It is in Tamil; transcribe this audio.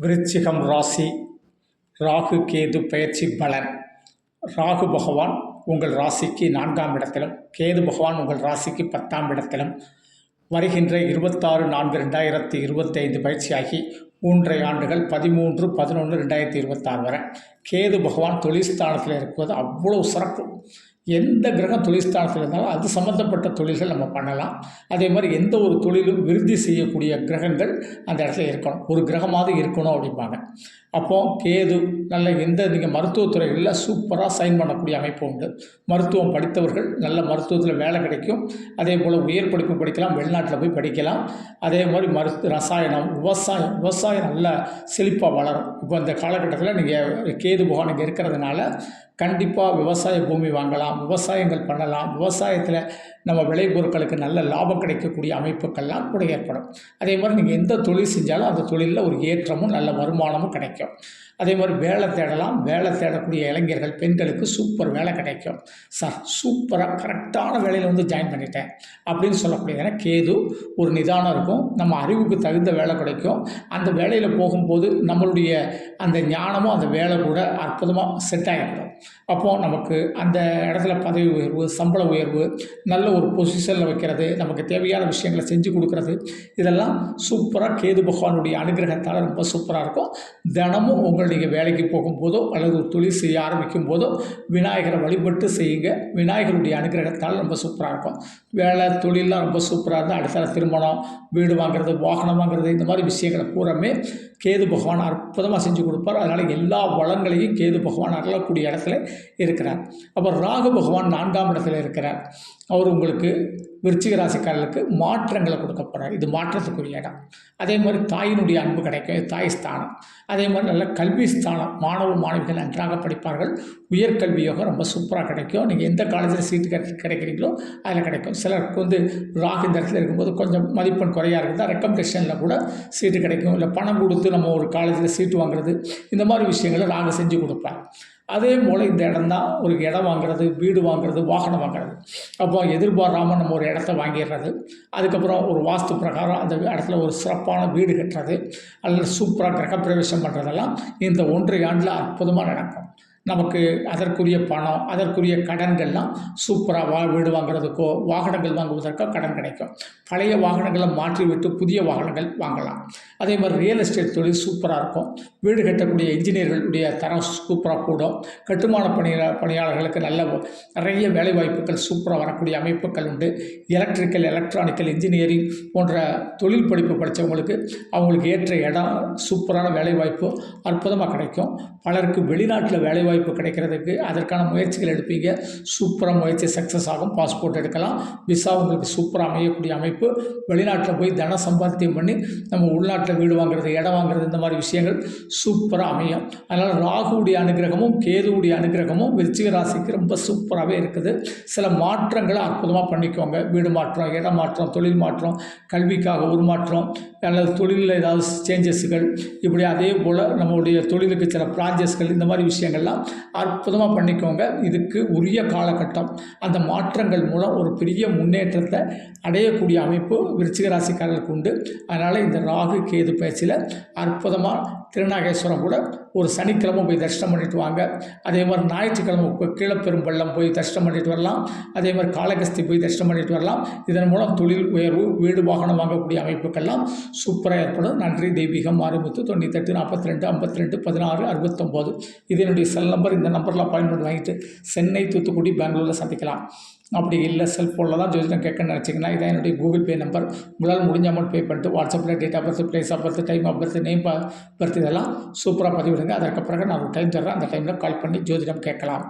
விருச்சிகம் ராசி ராகு கேது பயிற்சி பலன். ராகு பகவான் உங்கள் ராசிக்கு நான்காம் இடத்திலும் கேது பகவான் உங்கள் ராசிக்கு பத்தாம் இடத்திலும். வருகின்ற இருபத்தாறு நான்கு ரெண்டாயிரத்தி இருபத்தைந்து பயிற்சியாகி மூன்றை ஆண்டுகள் பதிமூன்று பதினொன்று ரெண்டாயிரத்தி இருபத்தாறு வரை. கேது பகவான் தொழில்ஸ்தானத்தில் இருப்பது அவ்வளோ சிறப்பு. எந்த கிரகம் தொழில்ஸ்தானத்தில் இருந்தாலும் அது சம்மந்தப்பட்ட தொழில்கள் நம்ம பண்ணலாம். அதே மாதிரி எந்த ஒரு தொழிலும் விருத்தி செய்யக்கூடிய கிரகங்கள் அந்த இடத்துல இருக்கணும். ஒரு கிரகமாவது இருக்கணும் அப்படிம்பாங்க. அப்போது கேது நல்ல எந்த நீங்கள் மருத்துவத்துறைகளில் சூப்பராக சைன் பண்ணக்கூடிய அமைப்பு உண்டு. மருத்துவம் படித்தவர்கள் நல்ல மருத்துவத்தில் வேலை கிடைக்கும். அதே போல் உயர் படிப்பு படிக்கலாம் வெளிநாட்டில் போய் படிக்கலாம். அதே மாதிரி மருத்து ரசாயனம் விவசாயம் விவசாயம் நல்லா செழிப்பாக வளரும். இப்போ இந்த காலகட்டத்தில் நீங்கள் கேது புகான் இங்கே இருக்கிறதுனால கண்டிப்பாக விவசாய பூமி வாங்கலாம் விவசாயங்கள் பண்ணலாம். விவசாயத்தில் நம்ம விளைபொருட்களுக்கு நல்ல லாபம் கிடைக்கக்கூடிய அமைப்புகள்லாம் கூட ஏற்படும். அதே மாதிரி நீங்கள் எந்த தொழில் செஞ்சாலும் அந்த தொழிலில் ஒரு ஏற்றமும் நல்ல வருமானமும் கிடைக்கும். அதே மாதிரி வேலை தேடலாம். வேலை தேடக்கூடிய இளைஞர்கள் பெண்களுக்கு சூப்பர் வேலை கிடைக்கும். சார் சூப்பராக கரெக்டான வேலையில் வந்து ஜாயின் பண்ணிட்டேன் அப்படின்னு சொல்லக்கூடிய ஏன்னா கேது ஒரு நிதானம் இருக்கும். நம்ம அறிவுக்கு தகுந்த வேலை கிடைக்கும். அந்த வேலையில் போகும்போது நம்மளுடைய அந்த ஞானமும் அந்த வேலை கூட அற்புதமாக செட் ஆகிடும் அப்போது நமக்கு அந்த இடத்துல பதவி உயர்வு சம்பள உயர்வு நல்ல ஒரு பொசிஷனில் வைக்கிறது நமக்கு தேவையான விஷயங்களை செஞ்சு கொடுக்கறது இதெல்லாம் சூப்பராக கேது பகவானுடைய அனுகிரகத்தால் ரொம்ப சூப்பராக இருக்கும். தினமும் உங்களுடைய வேலைக்கு போகும்போதோ அல்லது ஒரு தொழில் செய்ய ஆரம்பிக்கும் போதோ விநாயகரை வழிபட்டு செய்யுங்க. விநாயகருடைய அனுகிரகத்தால் ரொம்ப சூப்பராக இருக்கும். வேலை தொழிலெலாம் ரொம்ப சூப்பராக இருந்தால் அடுத்த திருமணம் வீடு வாங்குறது வாகனம் வாங்குறது இந்த மாதிரி விஷயங்களை பூராமே கேது பகவான் அற்புதமாக செஞ்சு கொடுப்பார். அதனால் எல்லா வளங்களையும் கேது பகவான் அருளக்கூடிய இடத்துல இருக்கிறார். அப்புறம் ராகு பகவான் நான்காம் இடத்துல இருக்கிறார். அவர் உங்களுக்கு விருச்சிக ராசிக்காரர்களுக்கு மாற்றங்களை கொடுக்க போகிறார் இது மாற்றத்துக்குரிய இடம். அதே மாதிரி தாயினுடைய அன்பு கிடைக்கும். தாய் ஸ்தானம். அதே மாதிரி நல்ல கல்வி ஸ்தானம். மாணவ மாணவிகள் நன்றாக படிப்பார்கள். உயர்கல்வி யோகம் ரொம்ப சூப்பராக கிடைக்கும். நீங்கள் எந்த காலேஜில் சீட்டு கிடை கிடைக்கிறீங்களோ அதில் கிடைக்கும். சிலருக்கு வந்து ராகு இந்த இடத்துல இருக்கும்போது கொஞ்சம் மதிப்பெண் குறையாக இருந்தால் ரெக்கமெண்டேஷனில் கூட சீட்டு கிடைக்கும். இல்லை பணம் கொடுத்து நம்ம ஒரு காலேஜில் சீட்டு வாங்குறது இந்த மாதிரி விஷயங்களை ராகு செஞ்சு கொடுப்பேன் அதே போல் இந்த இடம்தான் ஒரு இடம் வாங்குறது வீடு வாங்குறது வாகனம் வாங்குறது. அப்போ எதிர்பாராமல் நம்ம ஒரு இடத்த வாங்கிடுறது. அதுக்கப்புறம் ஒரு வாஸ்து பிரகாரம் அந்த இடத்துல ஒரு சிறப்பான வீடு கட்டுறது அல்லது சூப்பராக கிரகப்பிரவேசம் பண்ணுறதெல்லாம் இந்த ஒன்றரை ஆண்டில் அற்புதமாக நடக்கும். நமக்கு அதற்குரிய பணம் அதற்குரிய கடன்கள்லாம் சூப்பராக வா வீடு வாங்குறதுக்கோ வாகனங்கள் வாங்குவதற்கோ கடன் கிடைக்கும். பழைய வாகனங்களை மாற்றி விட்டு புதிய வாகனங்கள் வாங்கலாம். அதே மாதிரி ரியல் எஸ்டேட் தொழில் சூப்பராக இருக்கும். வீடு கட்டக்கூடிய இன்ஜினியர்களுடைய தரம் சூப்பராக கூடும். கட்டுமான பணியா பணியாளர்களுக்கு நல்ல நிறைய வேலைவாய்ப்புகள் சூப்பராக வரக்கூடிய அமைப்புகள் உண்டு. எலக்ட்ரிக்கல் எலக்ட்ரானிக்கல் இன்ஜினியரிங் போன்ற தொழில் படிப்பு படித்தவங்களுக்கு அவங்களுக்கு ஏற்ற இடம் சூப்பரான வேலைவாய்ப்பு அற்புதமாக கிடைக்கும். பலருக்கு வெளிநாட்டில் வேலைவாய்ப்பு வாய்ப்பு கிடைக்கிறதுக்கு அதற்கான முயற்சிகள் எடுப்பீங்க. சூப்பராக முயற்சி சக்ஸஸ் ஆகும். பாஸ்போர்ட் எடுக்கலாம். விசா உங்களுக்கு சூப்பராக அமையக்கூடிய அமைப்பு. வெளிநாட்டில் போய் தன சம்பாத்தியம் பண்ணி நம்ம உள்நாட்டில் வீடு வாங்குறது இடம் வாங்குறது இந்த மாதிரி விஷயங்கள் சூப்பராக அமையும். அதனால் ராகுவுடைய அனுகிரகமும் கேதுவுடைய அனுகிரகமும் விருச்சிக ராசிக்கு ரொம்ப சூப்பராகவே இருக்குது. சில மாற்றங்களை அற்புதமாக பண்ணிக்கோங்க. வீடு மாற்றம் இடம் மாற்றம் தொழில் மாற்றம் கல்விக்காக உருமாற்றம் அல்லது தொழிலில் ஏதாவது சேஞ்சஸ்கள் இப்படி அதே போல் நம்மளுடைய தொழிலுக்கு சில ப்ராஜெக்ட்ஸ்கள் இந்த மாதிரி விஷயங்கள்லாம் அற்புதமாக பண்ணிக்கோங்க. இதுக்கு உரிய காலகட்டம். அந்த மாற்றங்கள் மூலம் ஒரு பெரிய முன்னேற்றத்தை அடையக்கூடிய அமைப்பு விருச்சிக ராசிக்காரர்களுக்கு உண்டு. அதனால் இந்த ராகு கேது பயிற்சியில் அற்புதமாக திருநாகேஸ்வரம் கூட ஒரு சனிக்கிழமை போய் தரிசனம் பண்ணிட்டு வாங்க. அதே மாதிரி ஞாயிற்றுக்கிழமை கீழப்பெரும்பள்ளம் போய் தரிசனம் பண்ணிட்டு வரலாம். அதே மாதிரி காலகஸ்தி போய் தரிசனம் பண்ணிட்டு வரலாம். இதன் மூலம் தொழில் உயர்வு வீடு வாகனம் வாங்கக்கூடிய அமைப்புக்கெல்லாம் சூப்பராக ஏற்படும். நன்றி. தெய்வீகம் ஆறுமுத்து தொண்ணூத்தெட்டு நாற்பத்தி ரெண்டு ஐம்பத்தி ரெண்டு பதினாறு அறுபத்தொம்போது. இதனுடைய செல் நம்பர் இந்த நம்பரில் அப்பாயின்மெண்ட் வாங்கிட்டு சென்னை தூத்துக்குடி பெங்களூரில் சந்திக்கலாம். அப்படி இல்லை செல்ஃபோனில் தான் ஜோதிடம் கேட்கணும்னு நினச்சிங்கன்னா இதான் என்னுடைய கூகுள் பே நம்பர் உங்களால் முடிஞ்ச அமௌண்ட் பே பண்ணிட்டு வாட்ஸ்அப்பில் date of birth place of birth time of birth name birth இதெல்லாம் சூப்பராக பதிவிடுங்க. அதற்கு பிறகு நான் ஒரு டைம் தர்றேன். அந்த டைமில் கால் பண்ணி ஜோதிடம் கேட்கலாம்.